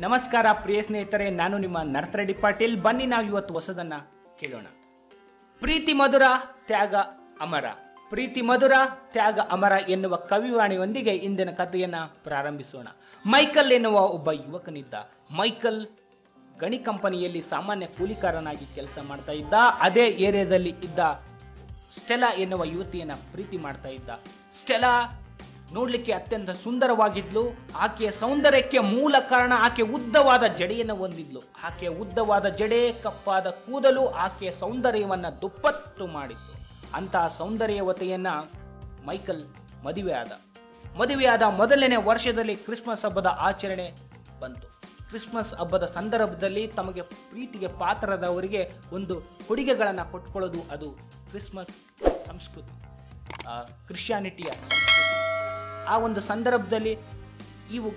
ನಮಸ್ಕಾರ ಪ್ರಿಯ ಸ್ನೇಹಿತರೆ, ನಾನು ನಿಮ್ಮ ನರ್ಸರೆಡ್ಡಿ ಪಾಟೀಲ್. ಬನ್ನಿ ನಾವು ಇವತ್ತು ಹೊಸದನ್ನ ಕೇಳೋಣ. ಪ್ರೀತಿ ಮಧುರ, ತ್ಯಾಗ, ಅಮರ. ಪ್ರೀತಿ ಮಧುರ, ತ್ಯಾಗ, ಅಮರ ಎನ್ನುವ ಕವಿವಾಣಿಯೊಂದಿಗೆ ಇಂದಿನ ಕಥೆಯನ್ನ ಪ್ರಾರಂಭಿಸೋಣ. ಮೈಕಲ್ ಎನ್ನುವ ಒಬ್ಬ ಯುವಕನಿದ್ದ. ಮೈಕಲ್ ಗಣಿ ಕಂಪನಿಯಲ್ಲಿ ಸಾಮಾನ್ಯ ಕೂಲಿಕಾರನಾಗಿ ಕೆಲಸ ಮಾಡ್ತಾ ಇದ್ದ. ಅದೇ ಏರಿಯಾದಲ್ಲಿ ಇದ್ದ ಸ್ಟೆಲಾ ಎನ್ನುವ ಯುವತಿಯನ್ನ ಪ್ರೀತಿ ಮಾಡ್ತಾ ಇದ್ದ. ಸ್ಟೆಲಾ ನೋಡ್ಲಿಕ್ಕೆ ಅತ್ಯಂತ ಸುಂದರವಾಗಿದ್ಲು. ಆಕೆಯ ಸೌಂದರ್ಯಕ್ಕೆ ಮೂಲ ಕಾರಣ ಆಕೆ ಉದ್ದವಾದ ಜಡೆಯನ್ನು ಹೊಂದಿದ್ಲು. ಆಕೆಯ ಉದ್ದವಾದ ಜಡೆ, ಕಪ್ಪಾದ ಕೂದಲು ಆಕೆಯ ಸೌಂದರ್ಯವನ್ನ ದುಪ್ಪತ್ತು ಮಾಡಿತ್ತು. ಅಂತಹ ಸೌಂದರ್ಯವತೆಯನ್ನ ಮೈಕಲ್ ಮದುವೆಯಾದ ಮದುವೆಯಾದ ಮೊದಲನೇ ವರ್ಷದಲ್ಲಿ ಕ್ರಿಸ್ಮಸ್ ಹಬ್ಬದ ಆಚರಣೆ ಬಂತು. ಕ್ರಿಸ್ಮಸ್ ಹಬ್ಬದ ಸಂದರ್ಭದಲ್ಲಿ ತಮಗೆ ಪ್ರೀತಿಗೆ ಪಾತ್ರದವರಿಗೆ ಒಂದು ಕೊಡುಗೆಗಳನ್ನು ಕೊಟ್ಕೊಳ್ಳೋದು ಅದು ಕ್ರಿಸ್ಮಸ್ ಸಂಸ್ಕೃತಿ ಕ್ರಿಶ್ಚಿಯಾನಿಟಿಯ ಆ ಒಂದು ಸಂದರ್ಭದಲ್ಲಿ ಇವು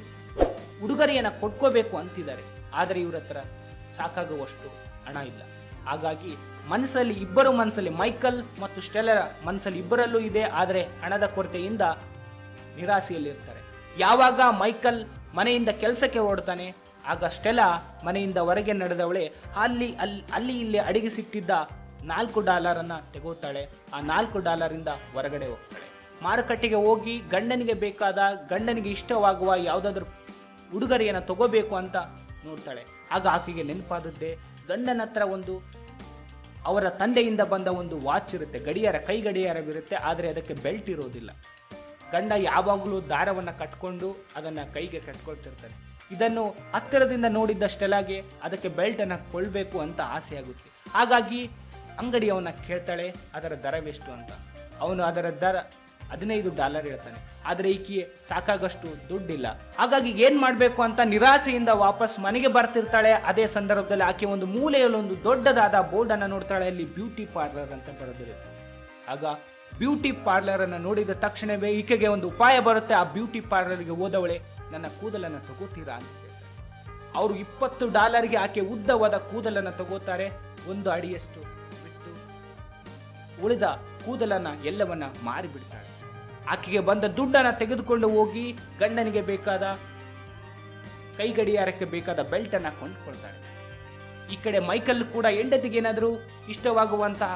ಉಡುಗೊರೆಯನ್ನು ಕೊಟ್ಕೋಬೇಕು ಅಂತಿದ್ದಾರೆ. ಆದರೆ ಇವ್ರ ಹತ್ರ ಸಾಕಾಗುವಷ್ಟು ಹಣ ಇಲ್ಲ. ಹಾಗಾಗಿ ಮನಸ್ಸಲ್ಲಿ ಇಬ್ಬರು ಮನಸ್ಸಲ್ಲಿ ಮೈಕಲ್ ಮತ್ತು ಸ್ಟೆಲರ ಮನಸ್ಸಲ್ಲಿ ಇಬ್ಬರಲ್ಲೂ ಇದೆ. ಆದರೆ ಹಣದ ಕೊರತೆಯಿಂದ ನಿರಾಸೆಯಲ್ಲಿರ್ತಾರೆ. ಯಾವಾಗ ಮೈಕಲ್ ಮನೆಯಿಂದ ಕೆಲಸಕ್ಕೆ ಓಡ್ತಾನೆ ಆಗ ಸ್ಟೆಲಾ ಮನೆಯಿಂದ ಹೊರಗೆ ನಡೆದವಳೆ ಅಲ್ಲಿ ಅಲ್ಲಿ ಅಲ್ಲಿ ಇಲ್ಲಿ ಅಡಗಿಸಿಟ್ಟಿದ್ದ ನಾಲ್ಕು ಡಾಲರನ್ನು ತೆಗೋತಾಳೆ. ಆ ನಾಲ್ಕು ಡಾಲರಿಂದ ಹೊರಗಡೆ ಹೋಗ್ತಾಳೆ. ಮಾರುಕಟ್ಟೆಗೆ ಹೋಗಿ ಗಂಡನಿಗೆ ಬೇಕಾದ ಗಂಡನಿಗೆ ಇಷ್ಟವಾಗುವ ಯಾವುದಾದ್ರೂ ಉಡುಗೊರೆಯನ್ನು ತಗೋಬೇಕು ಅಂತ ನೋಡ್ತಾಳೆ. ಆಗ ಆಕೆಗೆ ನೆನಪಾದದ್ದೇ ಗಂಡನ ಹತ್ರ ಒಂದು ಅವರ ತಂದೆಯಿಂದ ಬಂದ ಒಂದು ವಾಚ್ ಇರುತ್ತೆ. ಗಡಿಯಾರ, ಕೈ ಗಡಿಯಾರವಿರುತ್ತೆ. ಆದರೆ ಅದಕ್ಕೆ ಬೆಲ್ಟ್ ಇರೋದಿಲ್ಲ. ಗಂಡ ಯಾವಾಗಲೂ ದಾರವನ್ನು ಕಟ್ಕೊಂಡು ಅದನ್ನು ಕೈಗೆ ಕಟ್ಕೊಳ್ತಿರ್ತಾನೆ. ಇದನ್ನು ಹತ್ತಿರದಿಂದ ನೋಡಿದ್ದಷ್ಟೆಲ್ಲಾಗೆ ಅದಕ್ಕೆ ಬೆಲ್ಟನ್ನು ಕೊಳ್ಬೇಕು ಅಂತ ಆಸೆ ಆಗುತ್ತೆ. ಹಾಗಾಗಿ ಅಂಗಡಿಯವನ್ನ ಕೇಳ್ತಾಳೆ, ಅದರ ದರವೆಷ್ಟು ಅಂತ. ಅವನು ಅದರ ದರ ಹದಿನೈದು ಡಾಲರ್ ಹೇಳ್ತಾನೆ. ಆದರೆ ಈಕೆ ಸಾಕಾಗಷ್ಟು ದುಡ್ಡಿಲ್ಲ. ಹಾಗಾಗಿ ಏನ್ ಮಾಡಬೇಕು ಅಂತ ನಿರಾಸೆಯಿಂದ ವಾಪಸ್ ಮನೆಗೆ ಬರ್ತಿರ್ತಾಳೆ. ಅದೇ ಸಂದರ್ಭದಲ್ಲಿ ಆಕೆ ಒಂದು ಮೂಲೆಯಲ್ಲಿ ಒಂದು ದೊಡ್ಡದಾದ ಬೋರ್ಡ್ ಅನ್ನ ನೋಡ್ತಾಳೆ. ಅಲ್ಲಿ ಬ್ಯೂಟಿ ಪಾರ್ಲರ್ ಅಂತ ಬರೆದಿರುತ್ತೆ. ಆಗ ಬ್ಯೂಟಿ ಪಾರ್ಲರ್ ಅನ್ನು ನೋಡಿದ ತಕ್ಷಣವೇ ಈಕೆಗೆ ಒಂದು ಉಪಾಯ ಬರುತ್ತೆ. ಆ ಬ್ಯೂಟಿ ಪಾರ್ಲರ್ಗೆ ಹೋದವಳೆ, ನನ್ನ ಕೂದಲನ್ನು ತಗೋತೀರಾ? ಅಂತ ಅವರು ಇಪ್ಪತ್ತು ಡಾಲರ್ಗೆ ಆಕೆ ಉದ್ದವಾದ ಕೂದಲನ್ನು ತಗೋತಾರೆ. ಒಂದು ಅಡಿಯಷ್ಟು ಬಿಟ್ಟು ಉಳಿದ ಕೂದಲನ್ನ ಎಲ್ಲವನ್ನ ಮಾರಿಬಿಡ್ತಾಳೆ. ಆಕೆಗೆ ಬಂದ ದುಡ್ಡನ್ನು ತೆಗೆದುಕೊಂಡು ಹೋಗಿ ಗಂಡನಿಗೆ ಬೇಕಾದ ಕೈ ಗಡಿಯಾರಕ್ಕೆ ಬೇಕಾದ ಬೆಲ್ಟನ್ನು ಕೊಂಡುಕೊಳ್ತಾಳೆ. ಈ ಕಡೆ ಮೈಕಲ್ ಕೂಡ ಹೆಂಡತಿಗೆ ಏನಾದರೂ ಇಷ್ಟವಾಗುವಂತಹ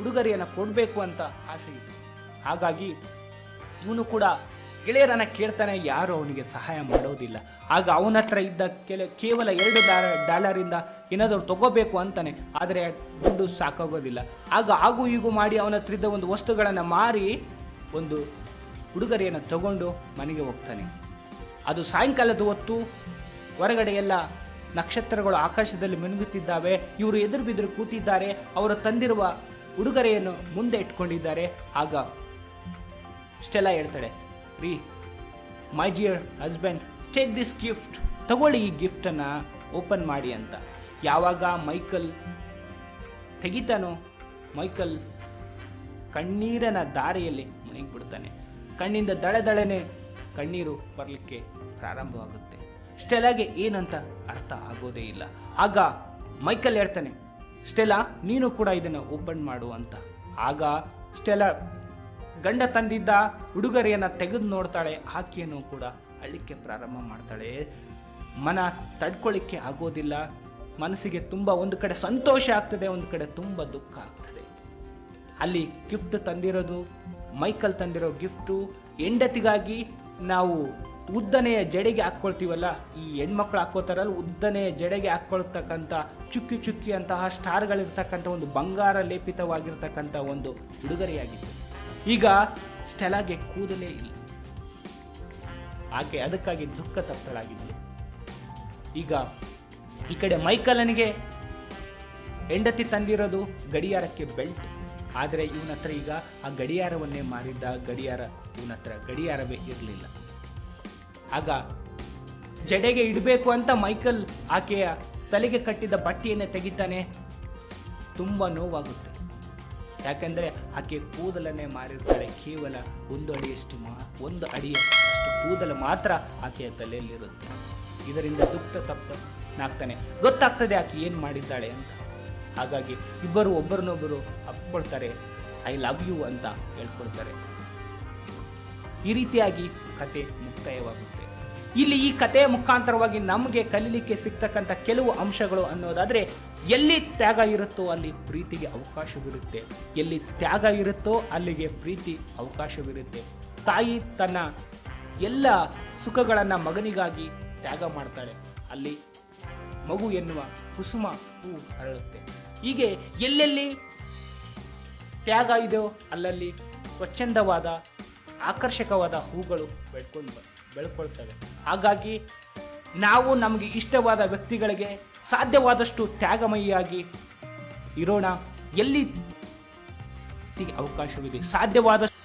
ಉಡುಗೊರೆಯನ್ನು ಕೊಡಬೇಕು ಅಂತ ಆಸೆ ಇದೆ. ಹಾಗಾಗಿ ಇವನು ಕೂಡ ಗೆಳೆಯರನ್ನ ಕೇಳ್ತಾನೆ, ಯಾರು ಅವನಿಗೆ ಸಹಾಯ ಮಾಡೋದಿಲ್ಲ. ಆಗ ಅವನ ಹತ್ರ ಇದ್ದ ಕೆಲ, ಕೇವಲ ಎರಡು ಡಾಲರ್ ಡಾಲರಿಂದ ಏನಾದರೂ ತಗೋಬೇಕು ಅಂತಾನೆ, ಆದರೆ ದುಡ್ಡು ಸಾಕಾಗೋದಿಲ್ಲ. ಆಗ ಆಗು ಈಗೂ ಮಾಡಿ ಅವನ ಹತ್ರ ಇದ್ದ ಒಂದು ವಸ್ತುಗಳನ್ನು ಮಾರಿ ಒಂದು ಉಡುಗೊರೆಯನ್ನು ತಗೊಂಡು ಮನೆಗೆ ಹೋಗ್ತಾನೆ. ಅದು ಸಾಯಂಕಾಲದ ಹೊತ್ತು ಹೊರಗಡೆ ಎಲ್ಲ ನಕ್ಷತ್ರಗಳು ಆಕಾಶದಲ್ಲಿ ಮಿನುಗುತ್ತಿದ್ದಾವೆ. ಇವರು ಎದುರು ಬಿದ್ರು ಕೂತಿದ್ದಾರೆ. ಅವರು ತಂದಿರುವ ಉಡುಗೊರೆಯನ್ನು ಮುಂದೆ ಇಟ್ಕೊಂಡಿದ್ದಾರೆ. ಆಗ ಇಷ್ಟೆಲ್ಲ ಹೇಳ್ತಾಳೆ, ರೀ, my dear husband, take this gift, ತಗೊಳ್ಳಿ ಈ ಗಿಫ್ಟನ್ನು ಓಪನ್ ಮಾಡಿ ಅಂತ. ಯಾವಾಗ ಮೈಕಲ್ ತೆಗಿತಾನೋ ಮೈಕಲ್ ಕಣ್ಣೀರನ ದಾರಿಯಲ್ಲಿ ಮುಳುಗಿಬಿಡ್ತಾನೆ ಕಣ್ಣಿಂದ ದಳೆದಳೆನೆ ಕಣ್ಣೀರು ಬರಲಿಕ್ಕೆ ಪ್ರಾರಂಭವಾಗುತ್ತೆ. ಸ್ಟೆಲಾಗೆ ಏನಂತ ಅರ್ಥ ಆಗೋದೇ ಇಲ್ಲ. ಆಗ ಮೈಕಲ್ ಹೇಳ್ತಾನೆ, ಸ್ಟೆಲಾ, ನೀನು ಕೂಡ ಇದನ್ನು ಓಪನ್ ಮಾಡು ಅಂತ. ಆಗ ಸ್ಟೆಲಾ ಗಂಡ ತಂದಿದ್ದ ಉಡುಗೊರೆಯನ್ನ ತೆಗೆದು ನೋಡ್ತಾಳೆ, ಆಕೆಯನ್ನು ಕೂಡ ಅಳ್ಳಿಕ್ಕೆ ಪ್ರಾರಂಭ ಮಾಡ್ತಾಳೆ. ಮನ ತಡ್ಕೊಳ್ಳಿಕ್ಕೆ ಆಗೋದಿಲ್ಲ. ಮನಸ್ಸಿಗೆ ತುಂಬ ಒಂದು ಕಡೆ ಸಂತೋಷ ಆಗ್ತದೆ, ಒಂದು ಕಡೆ ತುಂಬ ದುಃಖ ಆಗ್ತದೆ. ಅಲ್ಲಿ ಗಿಫ್ಟ್ ತಂದಿರೋದು, ಮೈಕಲ್ ತಂದಿರೋ ಗಿಫ್ಟು ಹೆಂಡತಿಗಾಗಿ ನಾವು ಉದ್ದನೆಯ ಜಡೆಗೆ ಹಾಕ್ಕೊಳ್ತೀವಲ್ಲ, ಈ ಹೆಣ್ಮಕ್ಳು ಹಾಕ್ಕೋತಾರಲ್ಲ, ಉದ್ದನೆಯ ಜಡೆಗೆ ಹಾಕ್ಕೊಳ್ತಕ್ಕಂಥ, ಚುಕ್ಕಿ ಚುಕ್ಕಿ ಅಂತಹ ಸ್ಟಾರ್ಗಳಿರ್ತಕ್ಕಂಥ ಒಂದು ಬಂಗಾರ ಲೇಪಿತವಾಗಿರ್ತಕ್ಕಂಥ ಒಂದು ಉಡುಗೊರೆಯಾಗಿತ್ತು. ಈಗ ಸ್ಟೆಲಾಗೆ ಕೂದಲೇ ಇಲ್ಲ. ಆಕೆ ಅದಕ್ಕಾಗಿ ದುಃಖ ತಪ್ತಳಾಗಿದ್ಲು ಈಗ ಈ ಕಡೆ ಮೈಕಲನಿಗೆ ಹೆಂಡತಿ ತಂದಿರೋದು ಗಡಿಯಾರಕ್ಕೆ ಬೆಲ್ಟ್. ಆದರೆ ಇವನ ಹತ್ರ ಈಗ ಆ ಗಡಿಯಾರವನ್ನೇ ಮಾರಿದ್ದ ಗಡಿಯಾರ ಇವನ ಹತ್ರ ಗಡಿಯಾರವೇ ಇರಲಿಲ್ಲ. ಆಗ ಜಡೆಗೆ ಇಡಬೇಕು ಅಂತ ಮೈಕಲ್ ಆಕೆಯ ತಲೆಗೆ ಕಟ್ಟಿದ ಬಟ್ಟೆಯನ್ನೇ ತೆಗಿತಾನೆ. ತುಂಬ ನೋವಾಗುತ್ತೆ. ಯಾಕಂದರೆ ಆಕೆ ಕೂದಲನ್ನೇ ಮಾರಿರ್ತಾಳೆ ಕೇವಲ ಒಂದು ಅಡಿಯಷ್ಟು ಮಾ, ಒಂದು ಅಡಿಯ ಕೂದಲು ಮಾತ್ರ ಆಕೆಯ ತಲೆಯಲ್ಲಿರುತ್ತೆ. ಇದರಿಂದ ದುಃಖ ತಪ್ಪನಾಗ್ತಾನೆ ಗೊತ್ತಾಗ್ತದೆ ಆಕೆ ಏನು ಮಾಡಿದ್ದಾಳೆ ಅಂತ. ಹಾಗಾಗಿ ಇಬ್ಬರು ಒಬ್ಬರನ್ನೊಬ್ಬರು ಅಪ್ಕೊಳ್ತಾರೆ ಐ ಲವ್ ಯು ಅಂತ ಹೇಳ್ಕೊಳ್ತಾರೆ. ಈ ರೀತಿಯಾಗಿ ಕತೆ ಮುಕ್ತಾಯವಾಗುತ್ತೆ. ಇಲ್ಲಿ ಈ ಕಥೆಯ ಮುಖಾಂತರವಾಗಿ ನಮಗೆ ಕಲೀಲಿಕ್ಕೆ ಸಿಗ್ತಕ್ಕಂಥ ಕೆಲವು ಅಂಶಗಳು ಅನ್ನೋದಾದರೆ, ಎಲ್ಲಿ ತ್ಯಾಗ ಇರುತ್ತೋ ಅಲ್ಲಿ ಪ್ರೀತಿಗೆ ಅವಕಾಶವಿರುತ್ತೆ. ಎಲ್ಲಿ ತ್ಯಾಗ ಇರುತ್ತೋ ಅಲ್ಲಿಗೆ ಪ್ರೀತಿ ಅವಕಾಶವಿರುತ್ತೆ. ತಾಯಿ ತನ್ನ ಎಲ್ಲ ಸುಖಗಳನ್ನು ಮಗನಿಗಾಗಿ ತ್ಯಾಗ ಮಾಡ್ತಾಳೆ ಅಲ್ಲಿ ಮಗು ಎನ್ನುವ ಕುಸುಮ ಹೂ ಅರಳುತ್ತೆ. ಹೀಗೆ ಎಲ್ಲೆಲ್ಲಿ ತ್ಯಾಗ ಇದೆಯೋ ಅಲ್ಲಲ್ಲಿ ಸ್ವಚ್ಛಂದವಾದ, ಆಕರ್ಷಕವಾದ ಹೂಗಳು ಬೆಳ್ಕೊಂಡು ಬೆಳ್ಕೊಳ್ತವೆ. ಹಾಗಾಗಿ ನಾವು ನಮಗೆ ಇಷ್ಟವಾದ ವ್ಯಕ್ತಿಗಳಿಗೆ ಸಾಧ್ಯವಾದಷ್ಟು ತ್ಯಾಗಮಯಿಯಾಗಿ ಇರೋಣ. ಎಲ್ಲಿ ಅವಕಾಶವಿದೆ, ಸಾಧ್ಯವಾದಷ್ಟು